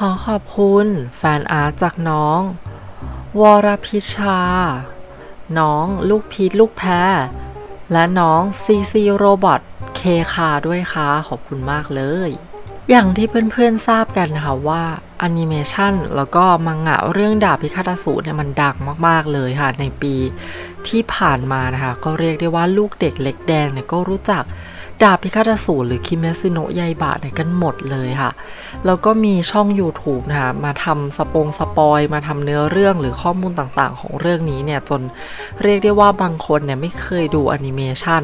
ขอขอบคุณแฟนอาร์ตจากน้อง วรพิชา น้องลูกพีทลูกแพรและน้องซีซีโรบอทเคคาด้วยค่ะขอบคุณมากเลย อย่างที่เพื่อนๆทราบกันนะคะว่าแอนิเมชันแล้วก็มังงะเรื่องดาบพิฆาตสูรเนี่ยมันดังมากๆเลยค่ะ ในปีที่ผ่านมานะคะ ก็เรียกได้ว่าลูกเด็กเล็กแดงเนี่ยก็รู้จัก ดาบพิฆาตสูรหรือคิเมซุโนะยายบะเนี่ยกันหมดเลยค่ะ แล้วก็มีช่อง YouTube นะคะมาทำสปงสปอย มาทำเนื้อเรื่องหรือข้อมูลต่างๆ ของเรื่องนี้เนี่ยจนเรียกได้ว่าบางคนเนี่ยไม่เคยดูแอนิเมชัน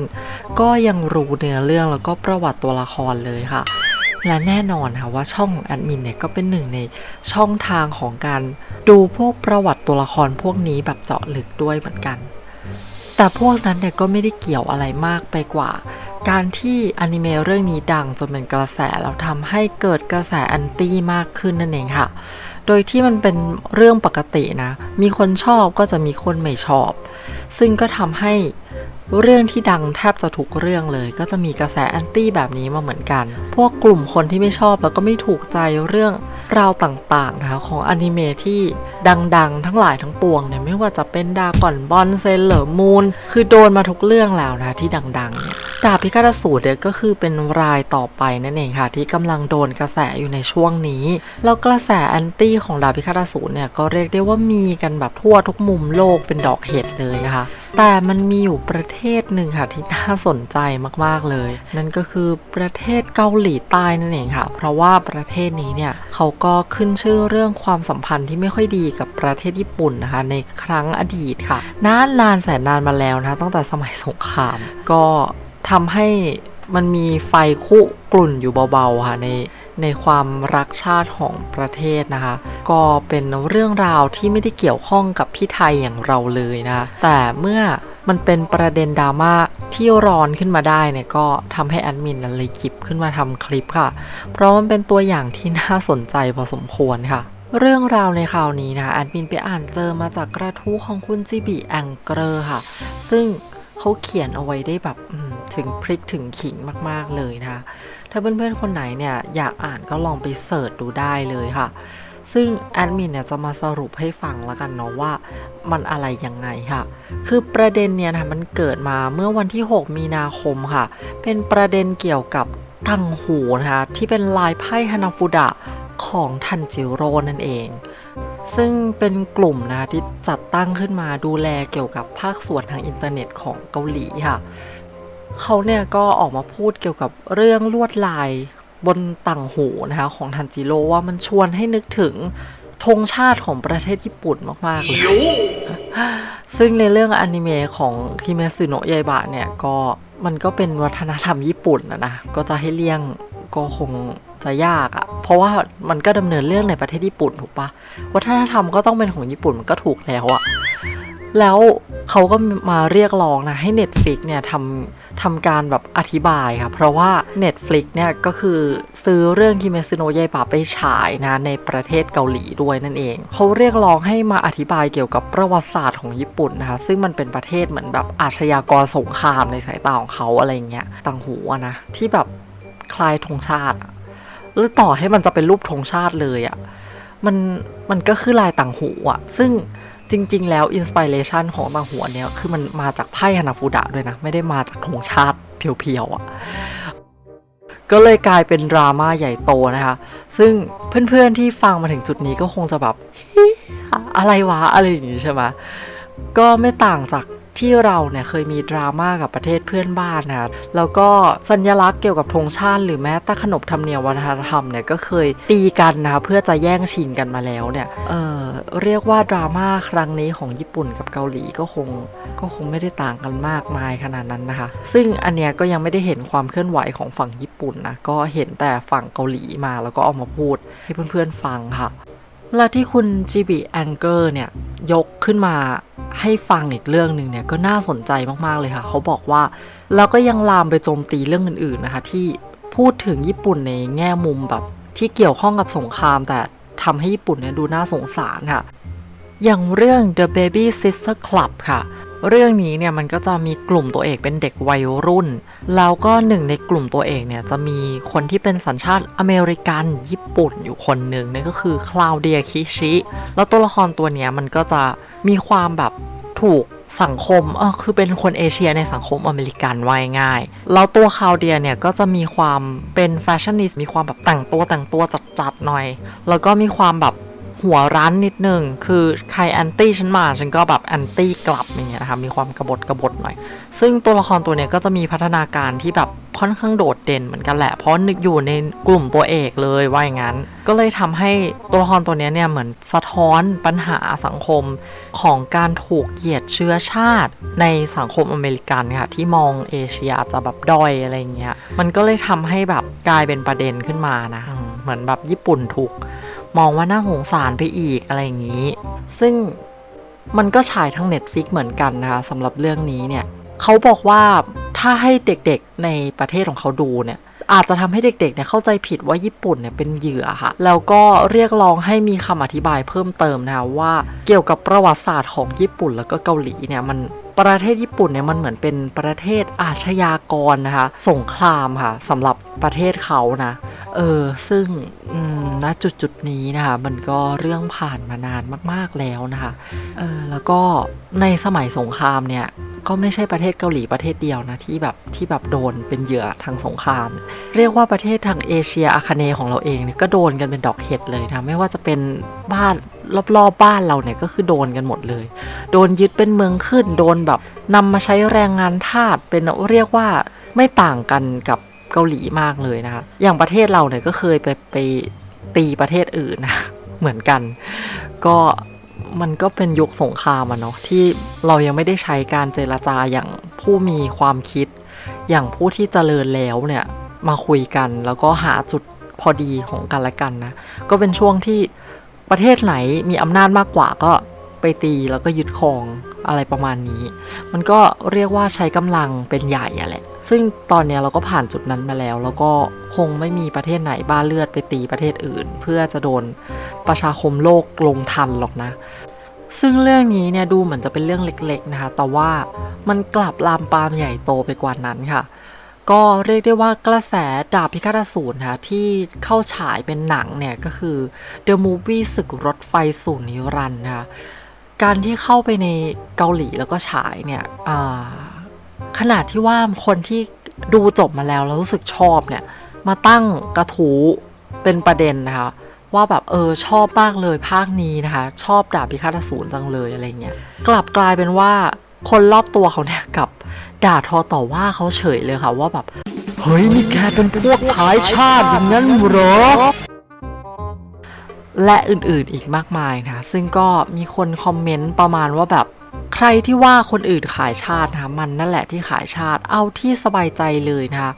ก็ยังรู้เนื้อเรื่องแล้วก็ประวัติตัวละครเลยค่ะและแน่นอนค่ะว่าช่องของแอดมินเนี่ยก็เป็นหนึ่งในช่องทางของการดูพวกประวัติตัวละครพวกนี้แบบเจาะลึกด้วยเหมือนกัน แต่พวกนั้นเนี่ยก็ไม่ได้เกี่ยวอะไรมากไปกว่า การที่อนิเมะเรื่องนี้ดังจนเป็นกระแสแล้วทำให้เกิดกระแสแอนตี้มากขึ้นนั่นเองค่ะ โดยที่มันเป็นเรื่องปกตินะ มีคนชอบก็จะมีคนไม่ชอบ ซึ่งก็ทำให้เรื่องที่ดังแทบจะทุกเรื่องเลย ก็จะมีกระแสแอนตี้แบบนี้มาเหมือนกัน พวกกลุ่มคนที่ไม่ชอบแล้วก็ไม่ถูกใจเรื่องราวต่างๆนะคะของอนิเมะที่ดังๆ ทั้งหลายทั้งปวงเนี่ยไม่ว่าจะเป็นดาก่อนบอลเซนเหลอร์มูนคือโดนมาทุกเรื่องแล้วนะที่ดังๆเนี่ย ดาบพิฆาตสูรเนี่ยก็คือเป็นรายต่อไปนั่นเองค่ะ ที่กำลังโดนกระแสอยู่ในช่วงนี้ แล้วกระแสแอนตี้ของดาบพิฆาตสูรเนี่ยก็เรียกได้ว่ามีกันแบบทั่วทุกมุมโลกเป็นดอกเห็ดเลยนะคะ แต่มันมีอยู่ประเทศหนึ่งค่ะที่น่าสนใจมากๆเลย นั่นก็คือประเทศเกาหลีใต้นั่นเองค่ะ เพราะว่าประเทศนี้เนี่ยเขาก็ขึ้นชื่อเรื่องความสัมพันธ์ที่ไม่ค่อยดีกับประเทศญี่ปุ่นนะคะ ในครั้งอดีตค่ะนานนานแสนนานมาแล้วนะคะตั้งแต่สมัยสงครามก็ ทำให้มันมีไฟคุกลุ่นอยู่เบาๆค่ะในในความรักชาติของประเทศนะคะ ก็เป็นเรื่องราวที่ไม่ได้เกี่ยวข้องกับพี่ไทยอย่างเราเลยนะะแต่เมื่อมันเป็นประเด็นดราม่าที่ร้อนขึ้นมาได้เนี่ยก็ทำให้แอดมินนั้นเลยหยิบขึ้นมาทำคลิปค่ะ เพราะมันเป็นตัวอย่างที่น่าสนใจพอสมควรค่ะ เรื่องราวในคราวนี้นะคะแอดมินไปอ่านเจอมาจากกระทู้ของคุณจิบิแองเกอร์ค่ะ ซึ่งเขาเขียนเอาไว้ได้แบบ ถึงพริกถึงขิงมากๆเลยนะคะ ถ้าเพื่อนๆคนไหนเนี่ยอยากอ่านก็ลองไปเสิร์ชดูได้เลยค่ะ ซึ่งแอดมินเนี่ยจะมาสรุปให้ฟังแล้วกันเนาะว่ามันอะไรยังไงค่ะ คือประเด็นเนี่ยนะมันเกิดมาเมื่อวันที่ 6 มีนาคมค่ะ เป็นประเด็นเกี่ยวกับตังหูนะคะที่เป็นลายไพ่ฮานาฟุดะของทันจิโร่นั่นเอง ซึ่งเป็นกลุ่มนะคะที่จัดตั้งขึ้นมาดูแลเกี่ยวกับภาคส่วนทางอินเทอร์เน็ตของเกาหลีค่ะ เขาเนี่ยก็ออกมาพูดเกี่ยวกับเรื่องลวดลายบนต่างหูนะคะของทันจิโร่ว่ามันชวนให้นึกถึงธงชาติของประเทศญี่ปุ่นมากๆเลยซึ่งในเรื่องอนิเมะของคิเมซึโนะยายบะเนี่ยก็มันก็เป็นวัฒนธรรมญี่ปุ่นนะนะก็จะให้เลี่ยงก็คงจะยากอะ่ะ เพราะว่ามันก็ดำเนินเรื่องในประเทศญี่ปุ่นถูกปะวัฒนธรรมก็ต้องเป็นของญี่ปุ่นมันก็ถูกแล้วอะแล้วเขาก็มาเรียกร้องนะให้ Netflix เนี่ยทำ ทำการแบบอธิบายค่ะเพราะว่า Netflix เนี่ยก็คือซื้อเรื่องคิเมซึโนะยายบะไปฉายนะในประเทศเกาหลีด้วยนั่นเอง เขาเรียกร้องให้มาอธิบายเกี่ยวกับประวัติศาสตร์ของญี่ปุ่นนะคะ ซึ่งมันเป็นประเทศเหมือนแบบอาชญากรสงครามในสายตาของเขาอะไรเงี้ยต่างหูนะที่แบบคลายธงชาติหรือต่อให้มันจะเป็นรูปธงชาติเลยอะมันมันก็คือลายต่างหูอะ ซึ่ง จริง ๆ แล้วอินสปิเรชันของบางหัวเนี่ยคือมันมาจากไพ่ฮานาฟูดะด้วยนะ ไม่ได้มาจากธงชาติเพียวๆอะ่ะก็เลยกลายเป็นดราม่าใหญ่โตนะคะ ซึ่งเพื่อนๆที่ฟังมาถึงจุดนี้ก็คงจะแบบอะไรวะอะไรอย่างนี้ใช่ไหมก็ไม่ต่างจาก ที่เราเนี่ยเคยมีดราม่ากับประเทศเพื่อนบ้านนะคะแล้วก็สัญลักษณ์เกี่ยวกับธงชาติ หรือแม้แต่ขนบธรรมเนียมวัฒนธรรมเนี่ยก็เคยตีกันนะคะเพื่อจะแย่งชิงกันมาแล้วเนี่ยเออเรียกว่าดราม่าครั้งนี้ของญี่ปุ่นกับเกาหลีก็คงก็คงไม่ได้ต่างกันมากมายขนาดนั้นนะคะ ซึ่งอันเนี้ยก็ยังไม่ได้เห็นความเคลื่อนไหวของฝั่งญี่ปุ่นนะก็เห็นแต่ฝั่งเกาหลีมาแล้วก็เอามาพูดให้เพื่อนๆฟังค่ะและที่คุณจีบีแองเกอร์เนี่ยยกขึ้นมา ให้ฟังอีกเรื่องหนึ่งเนี่ยก็น่าสนใจมากๆเลยค่ะ เขาบอกว่าเราก็ยังลามไปโจมตีเรื่องอื่นๆนะคะ ที่พูดถึงญี่ปุ่นในแง่มุมแบบที่เกี่ยวข้องกับสงคราม แต่ทำให้ญี่ปุ่นเนี่ยดูน่าสงสารค่ะ อย่างเรื่อง The Baby Sister Club ค่ะ เรื่องนี้เนี่ยมันก็จะมีกลุ่มตัวเอกเป็นเด็กวัยรุ่น แล้วก็หนึ่งในกลุ่มตัวเอกเนี่ยจะมีคนที่เป็นสัญชาติอเมริกันญี่ปุ่นอยู่คนหนึ่งนั่นก็คือคลาวเดียคิชิ แล้วตัวละครตัวเนี้ยมันก็จะมีความแบบถูกสังคมเออคือเป็นคนเอเชียในสังคมอเมริกันว่ายง่าย แล้วตัวคาวเดียเนี่ยก็จะมีความเป็นแฟชั่นนิสต์มีความแบบแต่งตัวแต่งตัวจัดๆหน่อย แล้วก็มีความแบบ หัวรั้นนิดนึง คือใครแอนตี้ฉันมาฉันก็แบบแอนตี้กลับอย่างเงี้ยนะคะมีความกระบฏกระบฏหน่อย ซึ่งตัวละครตัวเนี้ยก็จะมีพัฒนาการที่แบบค่อนข้างโดดเด่นเหมือนกันแหละ เพราะนึกอยู่ในกลุ่มตัวเอกเลยว่าอย่างนั้น ก็เลยทำให้ตัวละครตัวเนี้ยเนี่ยเหมือนสะท้อนปัญหาสังคมของการถูกเหยียดเชื้อชาติในสังคมอเมริกันค่ะ ที่มองเอเชียจะแบบด้อยอะไรเงี้ย มันก็เลยทำให้แบบกลายเป็นประเด็นขึ้นมานะ เหมือนแบบญี่ปุ่นถูก มองว่าน่าสงสารไปอีกอะไรอย่างนี้ ซึ่งมันก็ฉายทั้ง Netflix เหมือนกันนะคะสำหรับเรื่องนี้เนี่ยเขาบอกว่าถ้าให้เด็กๆในประเทศของเขาดูเนี่ยอาจจะทำให้เด็กๆ เนี่ยเข้าใจผิดว่าญี่ปุ่นเนี่ยเป็นเหยื่อค่ะ แล้วก็เรียกร้องให้มีคำอธิบายเพิ่มเติมนะคะว่าเกี่ยวกับประวัติศาสตร์ของญี่ปุ่นแล้วก็เกาหลีเนี่ยมันประเทศญี่ปุ่นเนี่ยมันเหมือนเป็นประเทศอาชญากรนะคะ สงครามค่ะสำหรับประเทศเขานะ เออซึ่งณจุดจุดนี้นะคะมันก็เรื่องผ่านมานานมาก ๆแล้วนะคะเออแล้วก็ในสมัยสงครามเนี่ยก็ไม่ใช่ประเทศเกาหลีประเทศเดียวนะที่แบบที่แบบโดนเป็นเหยื่อทางสงคราม เรียกว่าประเทศทางเอเชียอาคเนย์ของเราเองเนี่ยก็โดนกันเป็นดอกเห็ดเลยนะไม่ว่าจะเป็นบ้านรอบๆบ้านเราเนี่ยก็คือโดนกันหมดเลย โดนยึดเป็นเมืองขึ้น โดนแบบนำมาใช้แรงงานทาสเป็นเรียกว่าไม่ต่างกันกับ เกาหลีมากเลยนะคะอย่างประเทศเราเนี่ยก็เคยไปไปตีประเทศอื่นนะเหมือนกัน ก็มันก็เป็นยุคสงครามอะเนาะที่เรายังไม่ได้ใช้การเจรจาอย่างผู้มีความคิด อย่างผู้ที่เจริญแล้วเนี่ยมาคุยกันแล้วก็หาจุดพอดีของกันและกันนะก็เป็นช่วงที่ประเทศไหนมีอำนาจมากกว่าก็ไปตีแล้วก็ยึดครองอะไรประมาณนี้ มันก็เรียกว่าใช้กำลังเป็นใหญ่อะแหละ ซึ่งตอนนี้เราก็ผ่านจุดนั้นมาแล้ว แล้วก็คงไม่มีประเทศไหนบ้าเลือดไปตีประเทศอื่น เพื่อจะโดนประชาคมโลกลงทันหรอกนะ ซึ่งเรื่องนี้เนี่ยดูเหมือนจะเป็นเรื่องเล็กๆนะคะ แต่ว่ามันกลับลามปามใหญ่โตไปกว่านั้นค่ะก็เรียกได้ว่ากระแสดาบพิฆาตอสูรค่ะที่เข้าฉายเป็นหนังเนี่ย ก็คือ The Movie ศึกรถไฟสู่นิรันดร์นะคะการที่เข้าไปในเกาหลีแล้วก็ฉายเนี่ยอ่า ขนาดที่ว่าคนที่ดูจบมาแล้วแล้วรู้สึกชอบเนี่ย มาตั้งกระทู้เป็นประเด็นนะคะว่าแบบเออชอบมากเลยภาคนี้นะคะ ชอบดาบพิฆาตอสูรจังเลยอะไรเงี้ยกลับกลายเป็นว่าคนรอบตัวเขาเนี่ยกับด่าทอต่อว่าเขาเฉยเลยค่ะว่าแบบ เฮ้ยนี่แกเป็นพวกขายชาติอย่างนั้นเหรอ และอื่นๆอีกมากมายนะคะซึ่งก็มีคนคอมเมนต์ประมาณว่าแบบ ใครที่ว่าคนอื่นขายชาตินะคะมันนั่นแหละที่ขายชาติเอาที่สบายใจเลยนะคะ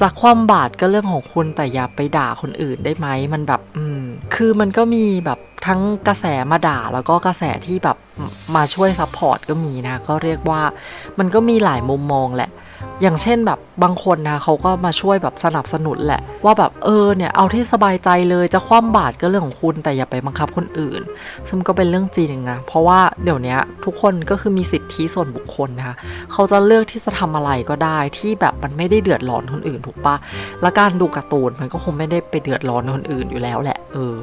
จากความบาดก็เรื่องของคุณแต่อย่าไปด่าคนอื่นได้ไหมมันแบบอืมคือมันก็มีแบบทั้งกระแสมาด่าแล้วก็กระแสที่แบบมาช่วยซัพพอร์ตก็มีนะคะก็เรียกว่ามันก็มีหลายมุมมองแหละ อย่างเช่นแบบบางคนนะเขาก็มาช่วยแบบสนับสนุนแหละ ว่าแบบเออเนี่ยเอาที่สบายใจเลยจะคว่ำบาตรก็เรื่องของคุณแต่อย่าไปบังคับคนอื่น ซึ่งก็เป็นเรื่องจริงนะเพราะว่าเดี๋ยวนี้ทุกคนก็คือมีสิทธิส่วนบุคคลนะคะเขาจะเลือกที่จะทำอะไรก็ได้ที่แบบมันไม่ได้เดือดร้อนคนอื่นถูกปะแล้วการดูการ์ตูนมันก็คงไม่ได้ไปเดือดร้อนคนอื่นอยู่แล้วแหละ เออ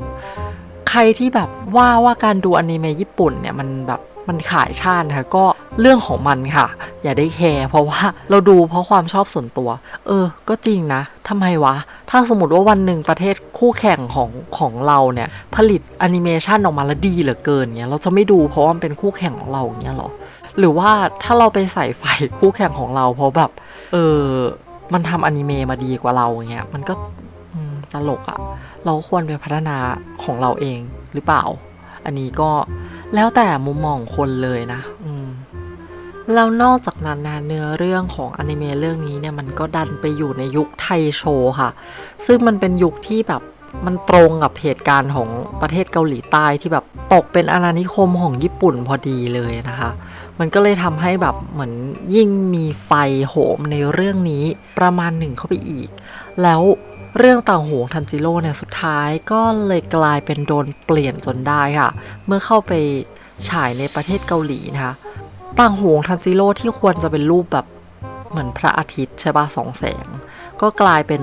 ใครที่แบบว่าว่าการดูอนิเมะญี่ปุ่นเนี่ยมันแบบ มันขายชาตินะคะก็เรื่องของมันค่ะ อย่าได้แคร์เพราะว่าเราดูเพราะความชอบส่วนตัว เออ ก็จริงนะทำไมวะ ถ้าสมมติว่าวันหนึ่งประเทศคู่แข่งของของเราเนี่ย ผลิตแอนิเมชันออกมาแล้วดีเหลือเกินเนี่ยเราจะไม่ดูเพราะว่ามันเป็นคู่แข่งของเราอย่างเงี้ยหรอหรือว่าถ้าเราไปใส่ไฟคู่แข่งของเรา เพราะแบบ เออมันทำอนิเมะมาดีกว่าเราอย่างเงี้ยมันก็ตลกอะเราควรไปพัฒนาของเราเองหรือเปล่า อันนี้ก็ แล้วแต่มุมมองคนเลยนะ อืมแล้วนอกจากนั้นนะเนื้อเรื่องของอนิเมะเรื่องนี้เนี่ยมันก็ดันไปอยู่ในยุคไทยโชค่ะ ซึ่งมันเป็นยุคที่แบบมันตรงกับเหตุการณ์ของประเทศเกาหลีใต้ที่แบบตกเป็นอาณานิคมของญี่ปุ่นพอดีเลยนะคะ มันก็เลยทำให้แบบเหมือนยิ่งมีไฟโหมในเรื่องนี้ประมาณหนึ่งเข้าไปอีก แล้ว เรื่องต่างหูของทันจิโร่เนี่ยสุดท้ายก็เลยกลายเป็นโดนเปลี่ยนจนได้ค่ะ เมื่อเข้าไปฉายในประเทศเกาหลีนะคะต่างหูของทันจิโร่ที่ควรจะเป็นรูปแบบเหมือนพระอาทิตย์ใช่ปะสองแสง ก็กลายเป็น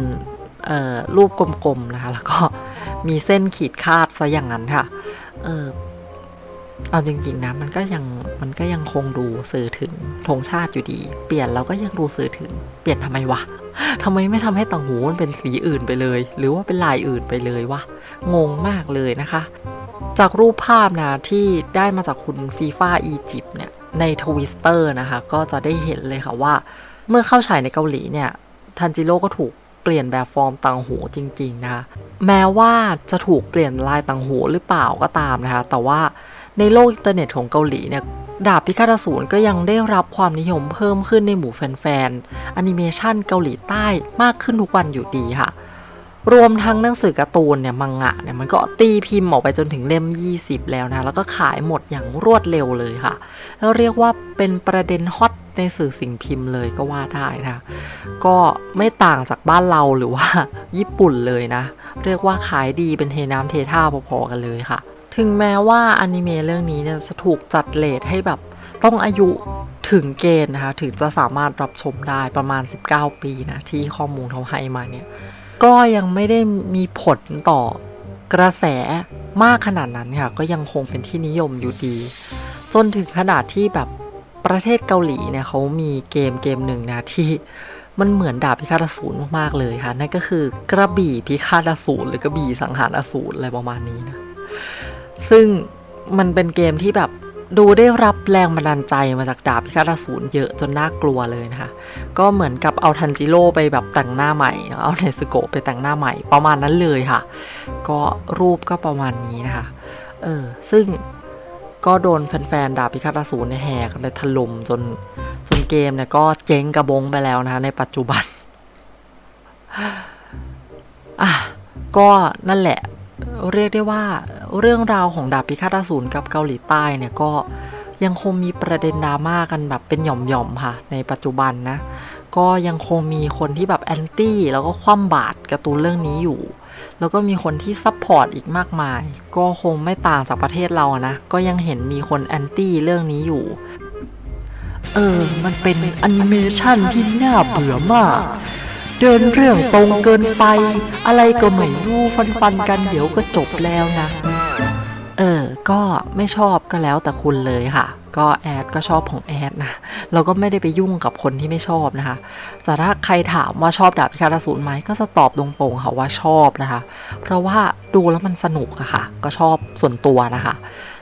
รูปกลมๆนะคะ แล้วก็มีเส้นขีดคาดซะอย่างนั้นค่ะ เอาจริงๆนะมันก็ยังมันก็ยังคงดูสื่อถึงธงชาติอยู่ดี เปลี่ยนแล้วก็ยังดูสื่อถึง เปลี่ยนทำไมวะทำไมไม่ทำให้ต่างหูมันเป็นสีอื่นไปเลย หรือว่าเป็นลายอื่นไปเลยวะงงมากเลยนะคะ จากรูปภาพนะที่ได้มาจากคุณฟีฟ่าอียิปต์เนี่ยในทวิสเตอร์นะคะ ก็จะได้เห็นเลยค่ะว่า เมื่อเข้าฉายในเกาหลีเนี่ยทันจิโร่ก็ถูกเปลี่ยนแบบฟอร์มต่างหูจริง ๆนะคะ แม้ว่าจะถูกเปลี่ยนลายต่างหูหรือเปล่าก็ตามนะคะ แต่ว่า ในโลกอินเทอร์เน็ตของเกาหลีเนี่ยดาบพิฆาตอสูรก็ยังได้รับความนิยมเพิ่มขึ้นในหมู่แฟนๆแอนิเมชันเกาหลีใต้มากขึ้นทุกวันอยู่ดีค่ะ รวมทั้งหนังสือการ์ตูนเนี่ยมังงะเนี่ยมันก็ตีพิมพ์ออกไปจนถึงเล่ม 20 แล้วนะ แล้วก็ขายหมดอย่างรวดเร็วเลยค่ะ แล้วเรียกว่าเป็นประเด็นฮอตในสื่อสิ่งพิมพ์เลยก็ว่าได้นะ ก็ไม่ต่างจากบ้านเราหรือว่าญี่ปุ่นเลยนะ เรียกว่าขายดีเป็นเทน้ำเทท่าพอๆกันเลยค่ะ ถึงแม้ว่าอนิเมะเรื่องนี้เนี่ยจะถูกจัดเลทให้แบบต้องอายุถึงเกณฑ์นะคะ ถึงจะสามารถรับชมได้ประมาณ 19 ปีนะ ที่ข้อมูลเขาให้มาเนี่ย ก็ยังไม่ได้มีผลต่อกระแสมากขนาดนั้นค่ะ ก็ยังคงเป็นที่นิยมอยู่ดี จนถึงขนาดที่แบบประเทศเกาหลีเนี่ยเขามีเกมเกมหนึ่งนะที่มันเหมือนดาบพิฆาตอสูรมากๆเลยค่ะ นั่นก็คือกระบี่พิฆาตอสูรหรือกระบี่สังหารอสูรอะไรประมาณนี้นะ ซึ่งมันเป็นเกมที่แบบดูได้รับแรงบันดาลใจมาจากดาบพิฆาตอสูรเยอะจนน่ากลัวเลยนะคะ ก็เหมือนกับเอาทันจิโร่ไปแบบแต่งหน้าใหม่ เอาเนสโกะไปแต่งหน้าใหม่ประมาณนั้นเลยค่ะ ก็รูปก็ประมาณนี้นะคะ เออ ซึ่งก็โดนแฟนๆดาบพิฆาตอสูรเนี่ยแห่กันไปถล่มจนจนเกมเนี่ยก็เจ๊งกระบงไปแล้วนะคะในปัจจุบัน อะ ก็นั่นแหละ เรียกได้ว่าเรื่องราวของดาบพิฆาตอสูรกับเกาหลีใต้เนี่ยก็ยังคงมีประเด็นดราม่ากันแบบเป็นหย่อมๆค่ะ ในปัจจุบันนะ ก็ยังคงมีคนที่แบบแอนตี้แล้วก็คว่ำบาตรการ์ตูนเรื่องนี้อยู่ แล้วก็มีคนที่ซัพพอร์ตอีกมากมาย ก็คงไม่ต่างจากประเทศเรานะ ก็ยังเห็นมีคนแอนตี้เรื่องนี้อยู่ เออ มันเป็นแอนิเมชันที่น่าเบื่อมาก เดินเรื่องตรงเกินไป อะไรก็ไม่รู้ฟันฟันๆกันเดี๋ยวก็จบแล้วนะ เออ ก็ไม่ชอบก็แล้วแต่คุณเลยค่ะ ก็แอดก็ชอบของแอดนะ เราก็ไม่ได้ไปยุ่งกับคนที่ไม่ชอบนะคะ แต่ถ้าใครถามว่าชอบดาบพิฆาตอสูรไหมก็จะตอบตรงๆค่ะว่าชอบนะคะ เพราะว่าดูแล้วมันสนุกอะค่ะ ก็ชอบส่วนตัวนะคะ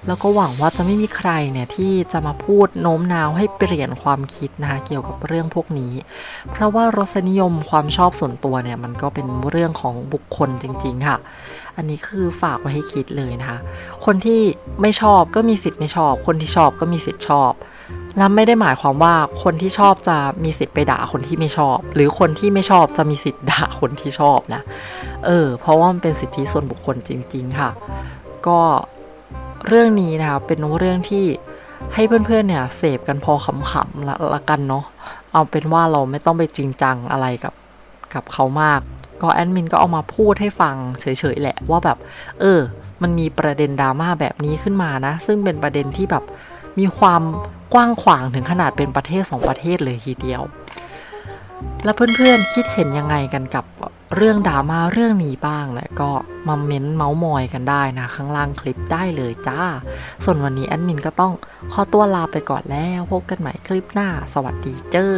แล้วก็หวังว่าจะไม่มีใครเนี่ยที่จะมาพูดโน้มน้าวให้เปลี่ยนความคิดนะคะเกี่ยวกับเรื่องพวกนี้ เพราะว่ารสนิยมความชอบส่วนตัวเนี่ยมันก็เป็นเรื่องของบุคคลจริง ๆ ค่ะ อันนี้คือฝากไว้ให้คิดเลยนะคะ คนที่ไม่ชอบก็มีสิทธิ์ไม่ชอบ คนที่ชอบก็มีสิทธิ์ชอบและไม่ได้หมายความว่าคนที่ชอบจะมีสิทธิ์ไปด่าคนที่ไม่ชอบ หรือคนที่ไม่ชอบจะมีสิทธิ์ด่าคนที่ชอบนะ เออ เพราะว่ามันเป็นสิทธิส่วนบุคคลจริง ๆ ค่ะ ก็ เรื่องนี้นะคะเป็นเรื่องที่ให้เพื่อนๆเนี่ยเสพกันพอขำๆละละกันเนาะเอาเป็นว่าเราไม่ต้องไปจริงจังอะไรกับกับเขามาก ก็แอดมินก็เอามาพูดให้ฟังเฉยๆแหละว่าแบบ เออ มันมีประเด็นดราม่าแบบนี้ขึ้นมานะ ซึ่งเป็นประเด็นที่แบบมีความกว้างขวางถึงขนาดเป็นประเทศสองประเทศเลยทีเดียว แล้วเพื่อนๆคิดเห็นยังไงกันกับ เรื่องดราม่าเรื่องนี้บ้างเนี่ยก็มาเม้นเมาส์มอยกันได้นะ ข้างล่างคลิปได้เลยจ้า ส่วนวันนี้แอดมินก็ต้องขอตัวลาไปก่อนแล้วพบกันใหม่คลิปหน้า สวัสดีเจ้อ